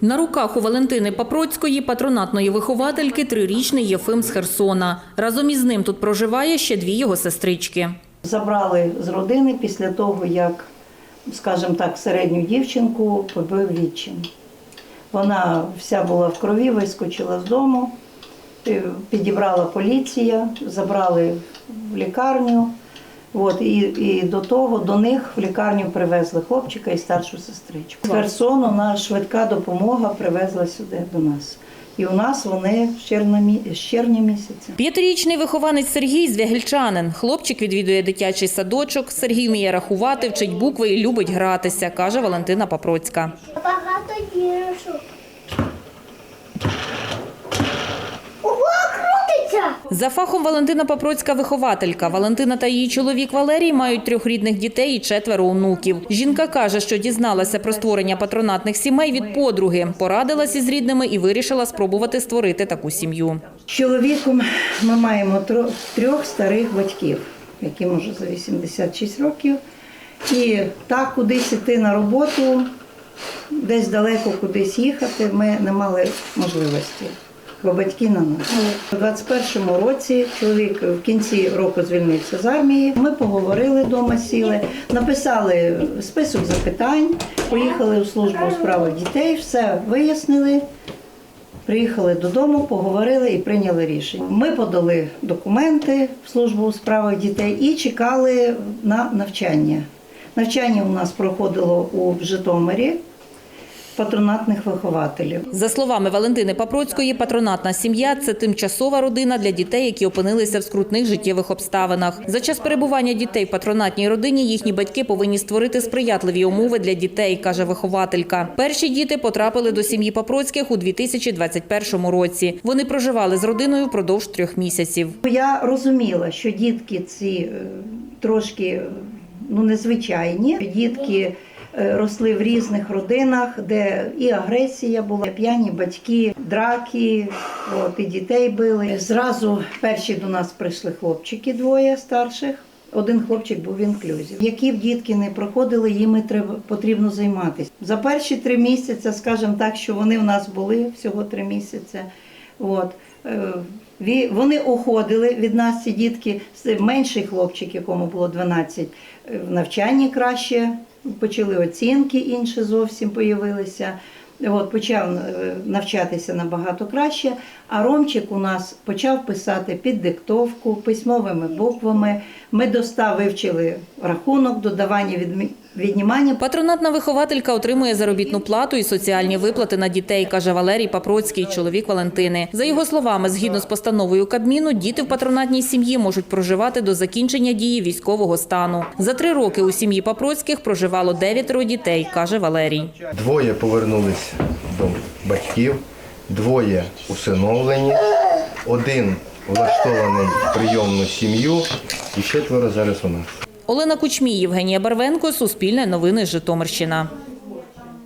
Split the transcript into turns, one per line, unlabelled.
На руках у Валентини Папроцької, патронатної виховательки, трирічний Єфим з Херсона. Разом із ним тут проживає ще дві його сестрички.
Забрали з родини після того, як, скажімо так, середню дівчинку побив відчим. Вона вся була в крові, вискочила з дому, е, підібрала поліція, забрали в лікарню. От, і, і до того до них в лікарню привезли хлопчика і старшу сестричку. З Херсону на швидка допомога привезла сюди до нас. І у нас вони з червня, з червня місяця.
П'ятирічний вихованець Сергій звягельчанин. Хлопчик відвідує дитячий садочок. Сергій вміє рахувати, вчить букви і любить гратися, каже Валентина Папроцька.
Багато дірочок.
За фахом Валентина Папроцька вихователька. Валентина та її чоловік Валерій мають трьох рідних дітей і четверо онуків. Жінка каже, що дізналася про створення патронатних сімей від подруги, порадилась із рідними і вирішила спробувати створити таку сім'ю.
Чоловіком ми маємо трьох старих батьків, яким уже за 86 років. І так кудись іти на роботу, десь далеко кудись їхати, ми не мали можливості. Бо батьки на нас. У 21-му році чоловік в кінці року звільнився з армії. Ми поговорили вдома, сіли, написали список запитань, поїхали у службу у справах дітей, все вияснили. Приїхали додому, поговорили і прийняли рішення. Ми подали документи в службу у справах дітей і чекали на навчання. Навчання у нас проходило у Житомирі патронатних вихователів.
За словами Валентини Папроцької, патронатна сім'я це тимчасова родина для дітей, які опинилися в скрутних життєвих обставинах. За час перебування дітей в патронатній родині їхні батьки повинні створити сприятливі умови для дітей, каже вихователька. Перші діти потрапили до сім'ї Папроцьких у 2021 році. Вони проживали з родиною впродовж трьох місяців.
Я розуміла, що дітки ці е, трошки ну, незвичайні. Дітки росли в різних родинах, де і агресія була, п'яні батьки, драки, от, і дітей били. Зразу перші до нас прийшли хлопчики, двоє старших. Один хлопчик був в інклюзі. Які б дітки не проходили, їм треба потрібно займатися. За перші три місяці, скажімо так, що вони в нас були всього три місяці. От. е, Вони уходили від нас, ці дітки, менший хлопчик, якому було 12, е, в навчанні краще, почали оцінки інші зовсім появилися. От, почав е, навчатися набагато краще, а Ромчик у нас почав писати під диктовку, письмовими буквами. Ми доста вивчили рахунок, додавання, відмі- віднімання.
Патронатна вихователька отримує заробітну плату і соціальні виплати на дітей, каже Валерій Папроцький, чоловік Валентини. За його словами, згідно з постановою Кабміну, діти в патронатній сім'ї можуть проживати до закінчення дії військового стану. За три роки у сім'ї Папроцьких проживало дев'ятеро дітей, каже Валерій.
Двоє повернулись до батьків, двоє усиновлені, один влаштований в прийомну сім'ю і четверо зараз у нас.
Олена Кучмій, Євгенія Барвенко, Суспільне новини Житомирщина.